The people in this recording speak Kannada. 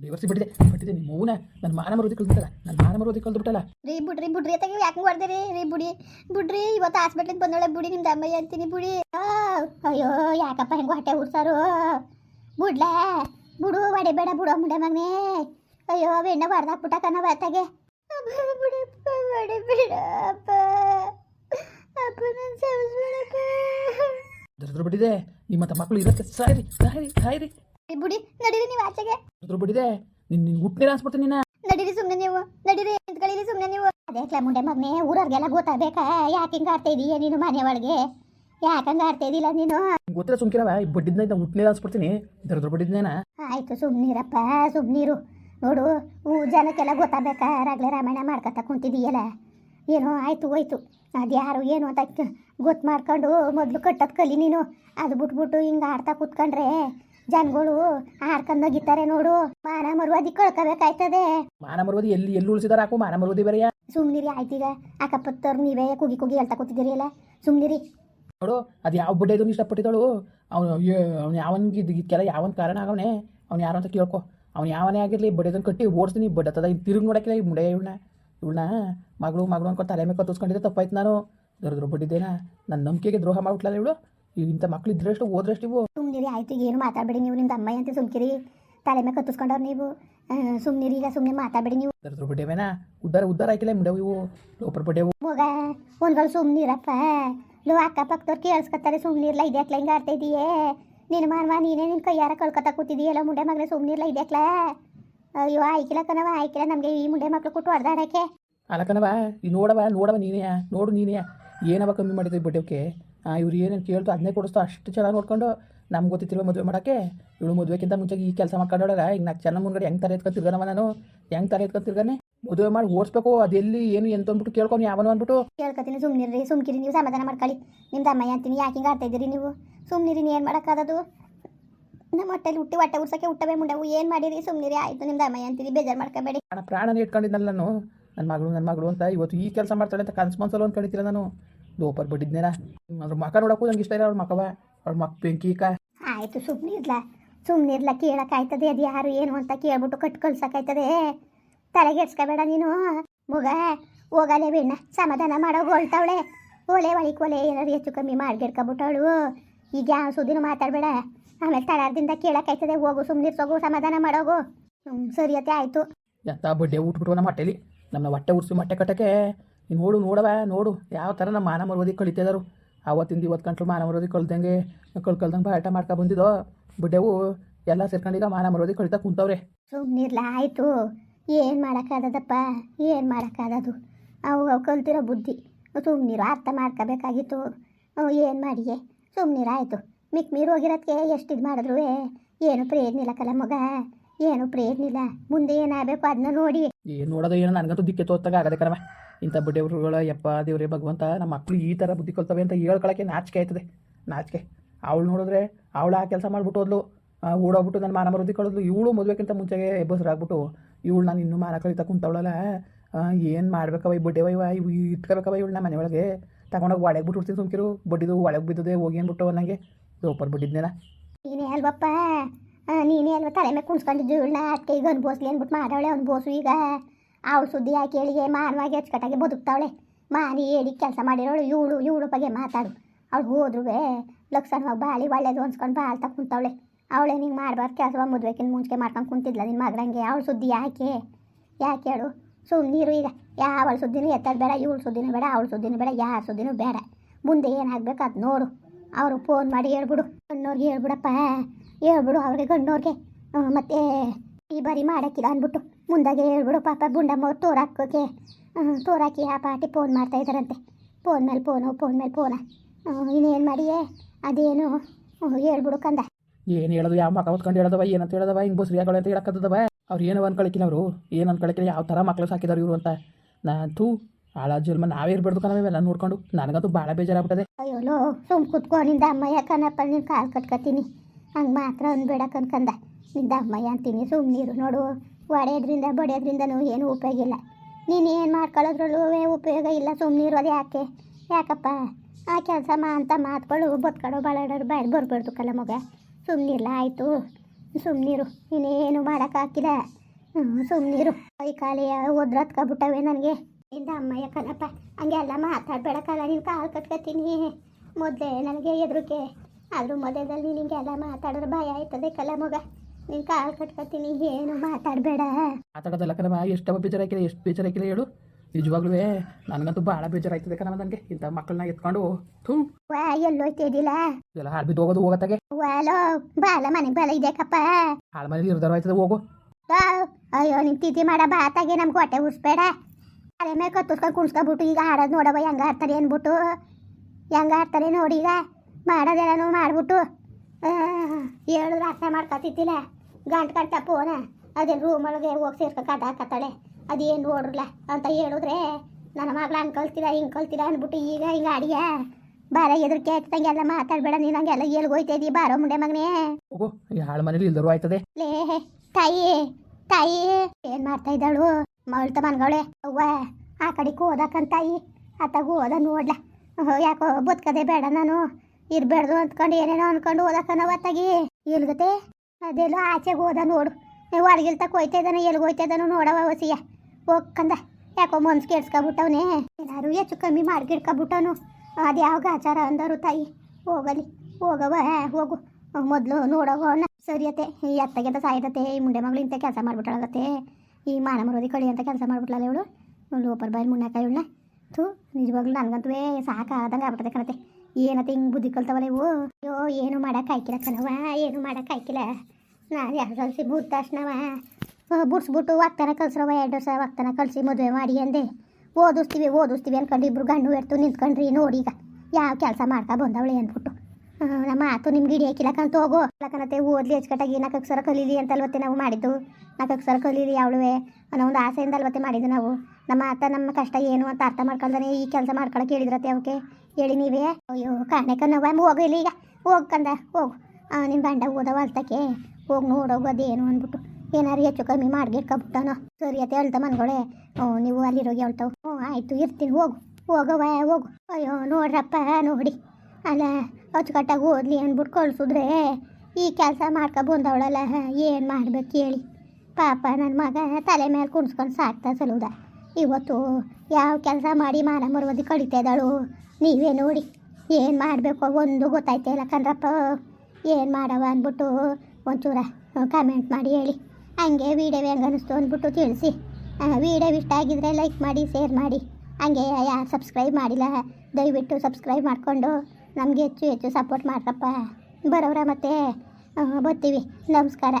ಬೇವರ್ಸಿ ಬಿಟ್ಟಿದೆ ಬಿಟ್ಟಿದೆ ನಿಮ್ಮ ಮೌನ ನನ್ನ ಮಾನ ಮರೋದಿ ಕಳ್ದಿತ್ತಲ್ಲ ನನ್ನ ಮಾನ ಮರೋದಿ ಕಳ್ದು ರೀ ಬಿಡ್ರಿ ಬಿಡ್ರಿ. ಅತ್ತಾಗ ಯಾಕೆ ಹೊಡ್ದಿರಿ ರೀ? ಬುಡಿ. ಬಿಡ್ರಿ ಇವತ್ತು ಹಾಸ್ಪಿಟ್ಲಿಗೆ ಬಂದೋಳೆ ಬುಡಿ ನಿಮ್ದು ಅಮ್ಮಯ್ಯ ಅಂತೀನಿ ಬುಡಿ. ಅಯ್ಯೋ ಯಾಕಪ್ಪ ಹೆಂಗೋ ಹೊಟ್ಟೆ ಉಡ್ಸಾರು ಬುಡು ಬಿಡು ಬೇಡ ಬಿಡು ಮುಂಡೆ ಮಗನೇ. ಅಯ್ಯೋ ಬೆಣ್ಣ ಹೊಡೆದಾಕ್ಬಿಟ್ಟ ಕಣ ಅತ್ತಾಗೆ. ಬಿಡಪ್ಪ ಹೊಡಿಬೇಡಪ್ಪ ಅಪ್ಪ ನನ್ನ ಸವಿಸ್ಬೇಡಪ್ಪ ದರಿದ್ರ ಬಿಟ್ಟಿದೆ. ನಿಮ್ಮ ಹತ್ರ ಮಕ್ಕಳು ಇರತ್ತೆ. ಸಾಯ್ರಿ ಸಾಯ್ರಿ ಸಾಯ್ರಿ. ಬುಡಿ ನಡೀರಿ ನೀವು ಆಚೆಗೆ. ದರಿದ್ರ ಬಿಟ್ಟಿದೆ ನಿನ್ನ ನಿನ್ನ ಹುಟ್ಟಿನ ನಿನ್ನ ನಡೀರಿ ಸುಮ್ಮನೆ ನೀವು. ನಡೀರಿ ನಿಂತ್ಕೊಳ್ಳಿರಿ ಸುಮ್ಮನೆ ನೀವು. ಅದೇ ಕ್ಲ ಮುಂಡೆ ಮಗನೇ ಊರವ್ರಿಗೆಲ್ಲ ಗೊತ್ತಾಗಬೇಕಾ? ಯಾಕೆ ಹಿಂಗೆ ಆಡ್ತಾ ಇದೀಯ ನೀನು ಮನೆ ಒಳಗೆ? ಯಾಕಂಗ ಆಡ್ತಾ ಇದ್ದಿಲ್ಲ ನೀನು? ಗೊತ್ತಿಲ್ಲ ಸುಮ್ಕಿರವ ಈ ಬಡ್ಡಿದ್ನ ಇದ್ದ ಹುಟ್ಟಿನ ಅನ್ಸ್ಬಿಡ್ತೀನಿ ದರಿದ್ರ ಬಿಟ್ಟಿದ್ನೇನ ಆಯ್ತು ಸುಮ್ಮನಿರಪ್ಪ ಸುಮ್ಮನಿರು ನೋಡು ಊ ಜನಕ್ಕೆಲ್ಲ ಗೊತ್ತಾಗಬೇಕಾ? ರಾಗ್ಲೆ ರಾಮಾಯಣ ಮಾಡ್ಕೊತ ಕುಂತಿದೀಯಲ್ಲ. ಏನೋ ಆಯ್ತು ಹೋಯ್ತು. ಅದು ಯಾರು ಏನು ಅಂತ ಗೊತ್ತು ಮಾಡ್ಕೊಂಡು ಮೊದಲು ಕಟ್ಟೋದು ಕಲಿ ನೀನು. ಅದು ಬಿಟ್ಬಿಟ್ಟು ಹಿಂಗೆ ಆಡ್ತಾ ಕೂತ್ಕೊಂಡ್ರೆ ಜನಗಳು ಆಡ್ಕೊಂಡು ಹೋಗಿತಾರೆ ನೋಡು. ಮಾನ ಮರುವಾದಿ ಕಳ್ಕೋಬೇಕಾಯ್ತದೆ. ಮಾನ ಮರುವಾದಿ ಎಲ್ಲಿ ಎಲ್ಲಿ ಉಳಿಸಿದಾರ ಹಾಕು ಮಾನ ಮರೋದಿ ಬೇರೆಯ ಸುಮ್ನಿರಿ ಆಯ್ತೀಗ ಅಕ್ಕಪತ್ತವ್ರು ನೀವೇ ಕುಗಿ ಕುಗಿ ಹೇಳ್ತಾ ಕೂತಿದ್ದೀರಿ ಅಲ್ಲ ಸುಮ್ನಿರಿ. ನೋಡು ಅದು ಯಾವ ಬಡ್ಡೆ ಇದನ್ನು ಇಷ್ಟಪಟ್ಟಿದ್ದಳು? ಅವನು ಅವ್ನು ಯಾವನ್ಗೆ ಇದಕ್ಕೆಲ್ಲ ಯಾವನ್ ಕಾರಣ ಆಗವನೆ? ಅವ್ನು ಯಾರು ಅಂತ ಕೇಳ್ಕೊ. ಅವ್ನು ಯಾವನೇ ಆಗಿರಲಿ ಬಡ್ಡೆದನ್ನು ಕಟ್ಟಿ ಓಡಿಸ್ತೀನಿ. ಬಡ್ಡತ್ತದ ಇನ್ನು ತಿರುಗಿ ನೋಡಕ್ಕಿಲ್ಲ ಈ ಮುಡೆ ಇವಳನ್ನ ಇವಳನ್ನ ಮಗಳು ಮಗಳು ಅನ್ಕೊಂಡು ತಲೆ ಮೇಲೆ ಕತ್ತೋಸ್ಕೊಂಡಿದ್ದೆ ತಪ್ಪಾಯ್ತು ನಾನು. ದರಿದ್ರ ಬಡ್ಡಿದ್ದೇನ? ನನ್ನ ನಂಬಿಕೆಗೆ ದ್ರೋಹ ಮಾಡ್ಬಿಟ್ಲಲ್ಲ ಇವಳು? ಇಂಥ ಮಕ್ಳು ಇದ್ರಷ್ಟು ಓದ್ರಷ್ಟು ಇವು ಸುಮ್ನಿರಿ ಆಯ್ತು ಏನು ಮಾತಾಡಬೇಡಿ ನೀವು ನಿಮ್ದು ಅಮ್ಮಯ್ಯ ಅಂತ ಸುಮ್ಕಿರಿ. ತಲೆ ಮೇಲೆ ಕತ್ತಿಸ್ಕೊಂಡವ್ರು ನೀವು. ಸುಮ್ನಿರಿ ಈಗ ಸುಮ್ಮನೆ ಮಾತಾಡಬೇಡಿ ನೀವು. ದರಿದ್ರ ಬಡ್ಡೆವೇನ ಉದ್ದಾರ ಉದ್ದಾರ ಆಯ್ಕಿಲ್ಲ ಮಿಡವು ಇವು. ಲೋಪರ್ ಬಡ್ಡೆವು ಮಗ ಒಂದ್ಗಳು ಸುಮ್ನಿರಪ್ಪ. ಲೋ ಅಕ್ಕಪಕ್ಕದವ್ರು ಕೇಳಿಸ್ಕೊತಾರೆ ಸುಮ್ನಿರ್ಲ ಇದ್ಯಾಕ್ಲ ಹಿಂಗೆ ಆಡ್ತಾ ಇದೀಯೇ ನಿನ್ನ ಮಾನವ ನೀನೇ ನಿನ್ನ ಕೈಯಾರ ಕಳ್ಕೊತಾ ಕೂತಿದೀಯಲ್ಲ ಮುಂಡೆ ಮಗನೇ ಸುಮ್ನಿರ್ಲ ಇದ್ಯಾಕ್ಲ ಅಯ್ಯೋ ಆಯ್ಕಿಲ್ಲ ಕಣವ ಆಯ್ಕಿಲ್ಲ ನಮಗೆ ಈ ಮುಂಡೆ ಮಕ್ಳು ಕೊಟ್ಟು ಹೊಡೆದಾಡಕ್ಕೆ. ಅಲ್ಲ ಕಣವ ನೋಡವ ನೋಡವ ನೀನೇ ನೋಡು ನೀನೇ. ಏನವ ಕಮ್ಮಿ ಮಾಡಿದ್ವಿ ಬಡ್ಡೆವಕ್ಕೆ ಹಾಂ ಇವ್ರು ಏನೇನು ಕೇಳ್ತು ಅದನ್ನೇ ಕೊಡಿಸ್ತು. ಅಷ್ಟು ಚೆನ್ನಾಗಿ ನೋಡ್ಕೊಂಡು ನಮ್ಗೆ ಗೊತ್ತಿತ್ತಿರುವ ಮದುವೆ ಮಾಡೋಕ್ಕೆ ಇವಳು ಮದುವೆಕ್ಕಿಂತ ಮುಂಚೆ ಈ ಕೆಲಸ ಮಾಡ್ಕೊಂಡೋಳಾಗ ಈಗ ನಾಲ್ಕು ಜನ ಮುಂದ್ಗಡೆ ಹೆಂಗೆ ತರ ಎತ್ಕೊಂಡು ತಿರ್ಗನವ ನಾನು? ಹೆಂಗೆ ತರ ಎತ್ಕೊತಿರ್ಗಾನೆ ಮದುವೆ ಮಾಡಿ ಓಡಿಸ್ಬೇಕು ಅದೆಲ್ಲಿ ಏನು ಎಂತ ಅಂದ್ಬಿಟ್ಟು ಕೇಳ್ಕೊಂಡು ಯಾವನು ಅಂದ್ಬಿಟ್ಟು. ಕೇಳ್ಕೊತೀನಿ ಸುಮ್ಮನಿರಿ ಸುಮ್ಕಿರಿ ನೀವು ಸಮಾಧಾನ ಮಾಡ್ಕೊಳ್ಳಿ. ನಿಮ್ಮ ಅಮ್ಮ ಅಂತೀನಿ ಯಾಕೆ ಹಿಂಗೆ ಆಡ್ತಾ ಇದ್ದೀರಿ ನೀವು? ಸುಮ್ನಿರಿ ನೀನು ಏನು ಮಾಡೋಕ್ಕಾಗದು ನಮ್ಮ ಹೊಟ್ಟೆಲಿ ಹುಟ್ಟಿ ಹೊಟ್ಟೆ ಉರ್ಸಕ್ಕೆ ಹುಟ್ಟವೆ ಮುಂಡವು ಏನು ಮಾಡಿರಿ? ಸುಮ್ಮನಿರಿ ಆಯಿತು ನಿಮ್ದು ಅಮ್ಮ ಅಂತೀನಿ ಬೇಜಾರು ಮಾಡ್ಕೋಬೇಡಿ. ಪ್ರಾಣ ಪ್ರಾಣನೇ ಇಟ್ಕೊಂಡಿದ್ನಲ್ಲ ನಾನು. ನನ್ನ ಮಗಳು ನನ್ನ ಮಗಳು ಅಂತ ಇವತ್ತು ಈ ಕೆಲಸ ಮಾಡ್ತಾಳೆ ಅಂತ ಕನ್ಸು ಅಂತ ಕೇಳಿತ್ರ ನಾನು. ಲೋಪರ್ ಬಡ್ಡಿದ್ನೇನ ಅದ್ರ ಮಕ ನೋಡಕ್ಕೂ ನಂಗೆ ಇಷ್ಟ ಇಲ್ಲ ಅವ್ರ ಮಕವ ಅವ್ರ ಮಕ್ ಬೆಂಕಿ ಕಾ ಆಯಿತು ಸುಮ್ಮನೆ ಇರ್ಲ ಕೇಳಕ್ಕಾಯ್ತದೆ ಅದು ಯಾರು ಏನು ಅಂತ ಕೇಳ್ಬಿಟ್ಟು ಕಟ್ ಕಳ್ಸಕ್ಕಾಯ್ತದೆ ತಲೆಗೆಡ್ಸ್ಕೋಬೇಡ ನೀನು ಮಗ ಹೋಗಲೇ ಬೇಡ ಸಮಾಧಾನ ಮಾಡೋಗು ಹೊಳ್ತಾವಳೆ ಓಲೆ ಒಳಿಕ್ ಒಲೆ ಏನಾದ್ರು ಹೆಚ್ಚು ಕಮ್ಮಿ ಮಾಡ್ಗೆಡ್ಕೊಬಿಟ್ಟವಳು ಈಗ ಯಾವ ಸುದ್ದಿನೂ ಮಾತಾಡಬೇಡ ಆಮೇಲೆ ತಳಾರ್ದಿಂದ ಕೇಳಕ್ಕಾಯ್ತದೆ ಹೋಗು ಸುಮ್ಮನಿರ್ಸೋಗು ಸಮಾಧಾನ ಮಾಡೋಗು ಹ್ಞೂ ಸರಿಯತ್ತೆ ಆಯಿತು ಎಂತ ಬಡ್ಡೆ ಊಟ್ಬಿಟ್ಟು ನಮ್ಮ ಹೊಟ್ಟೆಲಿ ನಮ್ಮ ಹೊಟ್ಟೆ ಉರ್ಸಿ ಮೊಟ್ಟೆ ಕಟ್ಟಕ್ಕೆ ನೀನು ನೋಡು ನೋಡವ ನೋಡು. ಯಾವ ಥರ ನಮ್ಮ ಮಾನ ಮರೋದಿ ಕಳಿತಿದಾರು ಆವತ್ತಿಂದ ಇವತ್ತು ಗಂಟ್ಲು ಮಾನ ಮರೋದಿ ಕಳ್ದಂಗೆ ಕಳ್ಕಳ್ದಂಗೆ ಬಾಟ ಮಾಡ್ಕೊ ಬಂದಿದ್ದೋ ಬಿಡ್ಡೆವು, ಎಲ್ಲ ಸೇರ್ಕೊಂಡೀಗ ಮಾನ ಮರೋದಿ ಕಳಿತಾ ಕುಂತವ್ರೆ. ಸುಮ್ಮನಿರ್ಲ ಆಯಿತು. ಏನು ಮಾಡೋಕ್ಕಾಗದಪ್ಪ ಏನು ಮಾಡೋಕ್ಕಾದದು ಅವು ಅವು ಕಲ್ತಿರೋ ಬುದ್ಧಿ. ಸುಮ್ಮನಿರು ಅರ್ಥ ಮಾಡ್ಕೋಬೇಕಾಗಿತ್ತು. ಏನು ಮಾಡಿಯೇ ಸುಮ್ಮನಿರು ಆಯಿತು. ಮಿಕ್ ಮೀರು ಹೋಗಿರೋದಕ್ಕೆ ಎಷ್ಟು ಇದು ಮಾಡಿದ್ರು ಏನು ಪ್ರಯೋಜನ ಇಲ್ಲ ಕಲ ಮಗ. ಏನು ಪ್ರಯತ್ನ ಇಲ್ಲ. ಮುಂದೆ ಏನಾಗಬೇಕು ಅದನ್ನ ನೋಡಿ. ಏನು ನೋಡೋದು ಏನೋ ನನಗಂತೂ ದಿಕ್ಕೆ ತೋತ್ತಾಗ ಆಗದೆ ಕಣವ ಇಂಥ ಬಡ್ಡೆವ್ರುಗಳ ಯಪ್ಪ ದೇವ್ರೇ ಭಗವಂತ ನಮ್ಮ ಮಕ್ಕಳು ಈ ಥರ ಬುದ್ಧಿ ಕಲ್ತವೆ ಅಂತ ಹೇಳ್ಕೊಳಕ್ಕೆ ನಾಚಿಕೆ ಆಯ್ತದೆ. ನಾಚಿಕೆ. ಅವಳು ನೋಡಿದ್ರೆ ಅವಳು ಆ ಕೆಲಸ ಮಾಡಿಬಿಟ್ಟು ಹೋದ್ಲು. ಓಡೋಗ್ಬಿಟ್ಟು ನನ್ನ ಮಾನ ಮರುದಿ ಕಳೆದ್ಲು. ಇವಳು ಮದುವೆಕ್ಕಿಂತ ಮುಂಚೆಗೆ ಎಬ್ಬಸರಾಗ್ಬಿಟ್ಟು ಇವಳು ನಾನು ಇನ್ನೂ ಮಾನ ಕಳಿತಾ ಕುಂತವಳಲ್ಲ. ಏನು ಮಾಡ್ಬೇಕವ ಈ ಬಡ್ಡೆವ ಇವ ಇವು ಇಟ್ಕೋಬೇಕವ ಇವಳು ನಮ್ಮ ಮನೆಯೊಳಗೆ ತಗೊಂಡೋಗಿ ಒಳಗೆ ಬಿಟ್ಬಿಡ್ತೀನಿ ಸುಮ್ಕಿರು. ಬಡ್ಡಿದು ಒಳಗೆ ಬಿದ್ದದೆ ಹೋಗಿ ಅಂದ್ಬಿಟ್ಟು ನನಗೆ ಸೂಪರ್ ಬಡ್ಡಿದ್ನೇನ? ನೀನೇ ಅಲ್ವಪ್ಪ? ನೀನೇ ಏನು ತಲೆ ಮೇಲೆ ಕುಣ್ಸ್ಕೊಂಡಿದ್ದು ಇವಳನ್ನ ಅದಕ್ಕೆ ಈಗ ಅನ್ಬೋಸ್ಲಿ ಅಂದ್ಬಿಟ್ಟು ಮಾಡವಳೆ ಅನ್ಬೋಸು ಈಗ. ಅವಳು ಸುದ್ದಿ ಯಾಕೆ ಹೇಳಿಗೆ, ಮಾನವಾಗಿ ಅಚ್ಚುಕಟ್ಟಾಗಿ ಬದುಕ್ತಾವಳೆ. ಮಾನಿ ಹೇಳಿ ಕೆಲಸ ಮಾಡಿರೋಳು, ಇವಳು ಇವಳು ಬಗ್ಗೆ ಮಾತಾಡು. ಅವಳು ಹೋದ್ರು ಲಕ್ಷಣವಾಗಿ ಬಾಳಿ ಒಳ್ಳೇದು ಅನ್ಸ್ಕೊಂಡು ಬಾಳ್ತಾ ಕುಂತವಳೆ. ಅವಳೇ ನಿಂಗೆ ಮಾಡಬಾರ್ದು ಕೆಲಸ ಮದುವೆಕಿನ ಮುಂಚೆ ಮಾಡ್ಕೊಂಡು ಕುಂತಿದ್ಲ ನಿನ್ನ ಮಗಳಂಗೆ ಅವಳು ಸುದ್ದಿ ಯಾಕೆ? ಯಾಕೆ ಹೇಳು? ಸುಮ್ಮನೀರು ಈಗ. ಯಾವ ಸುದ್ದಿನೂ ಎತ್ತದ ಬೇಡ, ಇವಳು ಸುದ್ದಿನೂ ಬೇಡ, ಅವಳ ಸುದ್ದಿನೂ ಬೇಡ, ಯಾರ ಸುದ್ದಿನೂ ಬೇಡ. ಮುಂದೆ ಏನಾಗಬೇಕು ಅದು ನೋಡು. ಅವರು ಫೋನ್ ಮಾಡಿ ಹೇಳ್ಬಿಡು. ಅಣ್ಣವ್ರಿಗೆ ಹೇಳ್ಬಿಡಪ್ಪ. ಹೇಳ್ಬಿಡು ಅವ್ರಿಗೆ ಗಣ್ಣವ್ರಿಗೆ ಮತ್ತೆ ಈ ಬಾರಿ ಮಾಡಕ್ಕಿಲ್ಲ ಅಂದ್ಬಿಟ್ಟು ಮುಂದಾಗೆ ಹೇಳ್ಬಿಡು ಪಾಪ ಗುಂಡಮ್ಮವ್ರು ತೋರಾಕೋಕೆ ತೋರಾಕಿ ಆ ಪಾಟಿ ಫೋನ್ ಮಾಡ್ತಾ ಇದ್ದಾರಂತೆ. ಫೋನ್ ಮೇಲೆ ಫೋನು ಫೋನ್ ಮೇಲೆ ಫೋನ ಇನ್ನೇನು ಮಾಡಿಯೇ? ಅದೇನು? ಹೇಳ್ಬಿಡು ಕಂದ. ಏನು ಹೇಳೋದು? ಯಾವ ಮಕ್ಕ ಹೊತ್ಕೊಂಡು ಹೇಳೋದವ? ಏನಂತ ಹೇಳೋದವ? ಹಿಂಗೆ ಬಸ್ ಆಗೋಳೆ ಅಂತ ಹೇಳಕ್ಕದವ ಅವ್ರು ಏನು ಅನ್ಕೊಳಕಿಲ್ಲ ಅವರು? ಏನು ಅನ್ಕೊಳಕಿಲ್ಲ? ಯಾವ ಥರ ಮಕ್ಕಳು ಸಾಕಿದಾರೆ ಇವರು ಅಂತ. ನಾನಂತೂ ಆಳ ಜನ್ಮ ನಾವೇ ಇರ್ಬಾರ್ದು ಕಣವೆಲ್ಲ ನೋಡ್ಕೊಂಡು. ನನಗಂತೂ ಭಾಳ ಬೇಜಾರಾಗ್ಬಿಟ್ಟದೆ. ಅಯ್ಯೋ ಸುಮ್ ಅಮ್ಮ ನಿಂದ ಅಮ್ಮಯ್ಯ ಕಣಪ್ಪ ನಿನ್ನ ಕಾಲು ಕಟ್ಕೊತೀನಿ ಹಂಗೆ ಮಾತ್ರ ಅಂದ್ಬೇಡ ಕನ್ಕಂದ ನಿಂದ ಅಮ್ಮಯ್ಯ ಅಂತೀನಿ ಸುಮ್ಮನೀರು ನೋಡು. ಒಡೆಯೋದ್ರಿಂದ ಬಡಿಯೋದ್ರಿಂದನೂ ಏನು ಉಪಯೋಗ ಇಲ್ಲ. ನೀನು ಏನು ಮಾಡ್ಕೊಳ್ಳೋದ್ರಲ್ಲೂ ಉಪಯೋಗ ಇಲ್ಲ ಸುಮ್ಮನೀರು ಅದು ಯಾಕೆ? ಯಾಕಪ್ಪ? ಆ ಕೆಲಸ ಮಾ ಅಂತ ಮಾತ್ಕೊಳ್ಳು ಬತ್ಕೊಳ್ಳೋ ಬಾಳಾಡೋರು ಬಾಯ್ ಬರ್ಬಾರ್ದು ಕಲ ಮಗ. ಸುಮ್ಮನಿಲ್ಲ ಆಯಿತು. ಸುಮ್ಮನಿರು ಇನ್ನೇನು ಹ್ಞೂ ಸುಮ್ಮನೀರು ಕೈ ಕಾಲೆಯ ಒದ್ರತ್ಕೊಬಿಟ್ಟವೆ ನನಗೆ. ನಿಂದ ಅಮ್ಮಯ್ಯ ಕಣಪ್ಪ ಹಂಗೆಲ್ಲ ಮಾತಾಡ್ಬೇಡಕ್ಕಲ್ಲ ನೀನು ಕಾಲು ಕಟ್ಕೊತೀನಿ. ಮೊದಲೇ ನನಗೆ ಎದುರಿಕೆ ಆದರೂ ಮಧ್ಯದಲ್ಲಿ ನೀನು ಎಲ್ಲ ಮಾತಾಡಿದ್ರೆ ಭಯ ಆಯ್ತದೆ ಕಲ ಮಗ. ನೀನು ಕಾಲು ಕಟ್ಕೊತೀನಿ ಏನು ಮಾತಾಡಬೇಡ. ಮಾತಾಡೋದಲ್ಲ ಕಣವ ಎಷ್ಟು ಬೇಜಾರಾಕಿಲ್ಲ ಎಷ್ಟು ಬೇಜಾರಾಕಿಲ್ಲ ಹೇಳು. ನಿಜವಾಗ್ಲೂ ನನಗಂತೂ ಭಾಳ ಬೇಜಾರಾಯ್ತದೆ ಕಣವ ನನಗೆ. ಇಂಥ ಮಕ್ಕಳನ್ನ ಎತ್ಕೊಂಡು ಥೂ. ವಾ ಎಲ್ಲೋಯ್ತಿದ್ದಿಲ್ಲ ಇದೆಲ್ಲ ಹಾಳು ಬಿದ್ದು ಹೋಗೋದು ಹೋಗತ್ತಾಗೆ. ವಾಲೋ ಬಾಲ ಮನೆ ಬಾಲ ಇದೆಕಪ್ಪ ಹಾಳು ಮನೇಲಿ ನಿರ್ಧಾರ ಆಯ್ತದೆ ಹೋಗು. ಆ, ಅಯ್ಯೋ ನಿನ್ ತಿಥಿ ಮಾಡ ಬಾತಾಗೆ ನಮ್ಗೆ ಹೊಟ್ಟೆ ಉರ್ಸ್ಬೇಡ. ಅಲೆ ಮೇಲೆ ಕತ್ತುಸ್ಕೊಂಡು ಕುಣ್ಸ್ಕೊಬಿಟ್ಟು ಈಗ ಹಾಡೋದು ನೋಡವ ಹೆಂಗ ಆಡ್ತಾರೆ ಅಂದ್ಬಿಟ್ಟು. ಹೆಂಗ ಆಡ್ತಾರೆ ನೋಡಿ ಈಗ. ಮಾಡೋದೆಲ್ಲನೂ ಮಾಡಿಬಿಟ್ಟು ಹೇಳಿದ್ರೆ ಅರ್ಥ ಮಾಡ್ಕೊತಿದ್ದಿಲ್ಲ. ಗಂಟು ಗಂಟ ಫೋನ ಅದೇ ರೂಮ್ ಒಳಗೆ ಹೋಗಿ ಸೇರ್ಕೊಕಾದ ಹಾಕತ್ತಾಳೆ. ಅದೇನು ನೋಡ್ರಲ್ಲ ಅಂತ ಹೇಳಿದ್ರೆ ನನ್ನ ಮಗಳು ಹಂಗೆ ಕಲ್ತಿಲ್ಲ ಹಿಂಗೆ ಕಲ್ತಿಲ್ಲ ಅಂದ್ಬಿಟ್ಟು ಈಗ ಹಿಂಗೆ ಅಡಿಯ ಬಾರ ಎಲ್ಲ ಮಾತಾಡ್ಬೇಡ ನೀನು ಹಂಗೆಲ್ಲ ಇದೀ ಬಾರೋ ಮುಂಡೆ ಮಗನೇ. ಹೋಗು ಹಾಳು ಮನೇಲಿ ಇಲ್ದರು ಆಯ್ತದೆ. ಲೇ ತಾಯಿ ತಾಯಿ ಏನ್ ಮಾಡ್ತಾ ಇದ್ದಾಳು? ಮಳ್ತ ಮನ್ಗಳೇ ಅವ್ವ ಆ ಕಡೆಗೆ ಹೋದಕ್ಕಂತಾಯಿ ತಾಯಿ ಅತ್ತಾಗ ಹೋದ ನೋಡ್ಲ. ಯಾಕೋ ಬದುಕದೆ ಬೇಡ ನಾನು. ಇರ್ಬೇಡ್ದು ಅಂದ್ಕೊಂಡು, ಏನೇನೋ ಅನ್ಕೊಂಡು ಹೋದಕ್ಕ ಒತ್ತಾಗಿ ಎಲ್ಗತೆ ಅದೆಲ್ಲೋ ಆಚೆಗೆ ಹೋದ ನೋಡು. ನೀವು ಹೊರಗಿಲ್ ತಕ್ಕ ಹೋಯ್ತಾ ಇದ್ದಾನೆ, ಎಲ್ಗೆ ಹೋಯ್ತಾ ಇದ್ದಾನು ನೋಡವ ವಸಿಯ ಹೋಗ್ಕಂದ. ಯಾಕೋ ಮನ್ಸು ಕೇಳಿಸ್ಕೊಬಿಟ್ಟವನೇ ಎಲ್ಲರೂ ಹೆಚ್ಚು ಕಮ್ಮಿ ಮಾಡ್ಗಿಡ್ಕೊಬಿಟ್ಟವನು. ಅದು ಯಾವ ಆಚಾರ ಅಂದರು ತಾಯಿ? ಹೋಗಲಿ. ಹೋಗವ ಹೋಗು. ಮೊದಲು ನೋಡೋವನ್ನ ಸರಿಯತೆ ಈ ಅತ್ತಗೆಂತ ಸಾಯ್ತತೆ ಈ ಮುಂಡೆ ಮಗಳು ಇಂಥ ಕೆಲಸ ಮಾಡ್ಬಿಟ್ಟಾಗತ್ತೆ ಈ ಮಾನ ಮರೋದಿ ಕಳಿ ಅಂತ ಕೆಲಸ ಮಾಡ್ಬಿಟ್ಲಲ್ಲ ಇವಳು. ಲೋಪರ್ ಬಾಯಿ ಮುನ್ನಾಕ ಇವಳನ್ನ ಥೂ, ನಿಜವಾಗ್ಲೂ ನನಗಂತೂ ಸಾಕಾದಂಗೆ ಆಗ್ಬಿಟ್ಟದೆ ಕಣತೆ. ಏನತ್ತೆ ಹಿಂಗೆ ಬುದ್ಧಿ ಕಲ್ತವಲ್ಲ ಇವು ಅಯ್ಯೋ, ಏನು ಮಾಡೋಕ್ಕಾಯ್ಕಿಲ್ಲ ಕಣವ ಏನು ಮಾಡೋಕ್ಕಾಯ್ಕಿಲ್ಲ ನಾನು ಯಾರು ಕಲಿಸಿ ಮೂರು ತಕ್ಷಣವ. ಬುಡ್ಸ್ಬಿಟ್ಟು ವಾಗ್ತಾನ ಕಲ್ಸ್ರವ ಎರಡು ವರ್ಷ ವಾಗ್ತಾನ ಕಳಿಸಿ ಮದುವೆ ಮಾಡಿ ಅಂದೆ. ಓದಿಸ್ತೀವಿ ಓದಿಸ್ತೀವಿ ಅನ್ಕೊಂಡು ಇಬ್ರು ಗಂಡು ಎಡ್ತು ನಿಂತ್ಕೊಂಡ್ರಿ ನೋಡಿ ಈಗ. ಯಾವ ಕೆಲಸ ಮಾಡ್ತಾ ಬಂದವಳೆ ಅಂದ್ಬಿಟ್ಟು. ನಮ್ಮ ಆತು ನಿಮ್ಗೆ ಹಿಡಿಯಕ್ಕಿಲ್ಲ ಕಂತ ಹೋಗು ಅಲ್ಲಕನತ್ತೆ ಓದ್ಲಿ ಅಚ್ಚುಕಟ್ಟಾಗಿ ನಾಲ್ಕು ಕಲೀಲಿ ಅಂತ ಅಲ್ವತ್ತೆ ನಾವು ಮಾಡಿದ್ದು. ನಾಲ್ಕು ಅಕ್ಷರ ಕಲೀಲಿ ಯಾವಳುವೆ ಅನ್ನೋ ಒಂದು ಆಸೆಯಿಂದ ಅಲ್ವತ್ತೆ ಮಾಡಿದ್ದು ನಾವು. ನಮ್ಮ ಆತ ನಮ್ಮ ಕಷ್ಟ ಏನು ಅಂತ ಅರ್ಥ ಮಾಡ್ಕೊಳ್ದಾನೆ ಈ ಕೆಲಸ ಮಾಡ್ಕೊಳಕ್ಕೆ ಹೇಳಿದ್ರತ್ತೆ ಅವಕ್ಕೆ ಹೇಳಿ ನೀವೇ? ಅಯ್ಯೋ ಕಾಣೆಕ ನಾವು ಹೋಗು ಇಲ್ಲಿ ಈಗ? ಹೋಗ್ಕಂದ ಹೋಗು. ನಿಮ್ಮ ಬಂಡ ಓದವ ಅಲ್ತಕ್ಕೆ ಹೋಗಿ ನೋಡೋಗು ಅದೇನು ಅಂದ್ಬಿಟ್ಟು. ಏನಾರು ಹೆಚ್ಚು ಕಮ್ಮಿ ಮಾಡ್ಗಿಟ್ಕೊಬಿಟ್ಟನೋ. ಸರಿ ಅತ್ತೆ ಹೇಳ್ತ ಮನ್ಗೊಳೆ. ಹ್ಞೂ ನೀವು ಅಲ್ಲಿರೋಗಿ ಹೇಳ್ತಾವ ಹ್ಞೂ ಆಯಿತು, ಇರ್ತೀನಿ, ಹೋಗು. ಹೋಗವ ಹೋಗು. ಅಯ್ಯೋ, ನೋಡ್ರಪ್ಪ, ನೋಡಿ. ಅಲ್ಲ, ಅಚ್ಚುಕಟ್ಟಾಗಿ ಓದ್ಲಿ ಅಂದ್ಬಿಟ್ಟು ಕಳ್ಸಿದ್ರೆ ಈ ಕೆಲಸ ಮಾಡ್ಕೊ ಬಂದವಳಲ್ಲ, ಏನು ಮಾಡ್ಬೇಕು ಹೇಳಿ ಪಾಪ ನನ್ನ ಮಗ ತಲೆ ಮೇಲೆ ಕುಣ್ಸ್ಕೊಂಡು ಸಾಕ್ತಾ ಸಲುದ. ಇವತ್ತು ಯಾವ ಕೆಲಸ ಮಾಡಿ ಮಾನ ಮರುವುದು ಕಡಿತಾ ಇದ್ದಾಳು ನೀವೇ ನೋಡಿ. ಏನು ಮಾಡಬೇಕು? ಒಂದು ಗೊತ್ತಾಯ್ತಾ ಇಲ್ಲ ಕಣ್ರಪ್ಪ. ಏನು ಮಾಡವ ಅಂದ್ಬಿಟ್ಟು ಒಂಚೂರ ಕಮೆಂಟ್ ಮಾಡಿ ಹೇಳಿ. ಹಂಗೆ ವೀಡಿಯೋ ಹೆಂಗೆ ಅನ್ನಿಸ್ತು ಅಂದ್ಬಿಟ್ಟು ತಿಳಿಸಿ. ವೀಡಿಯೋ ಇಷ್ಟ ಆಗಿದ್ರೆ ಲೈಕ್ ಮಾಡಿ ಶೇರ್ ಮಾಡಿ. ಹಂಗೆ ಯಾರು ಸಬ್ಸ್ಕ್ರೈಬ್ ಮಾಡಿಲ್ಲ, ದಯವಿಟ್ಟು ಸಬ್ಸ್ಕ್ರೈಬ್ ಮಾಡಿಕೊಂಡು ನಮಗೆ ಹೆಚ್ಚು ಹೆಚ್ಚು ಸಪೋರ್ಟ್ ಮಾಡ್ರಪ್ಪ. ಬರೋರ ಮತ್ತೆ ಬರ್ತೀವಿ. ನಮಸ್ಕಾರ.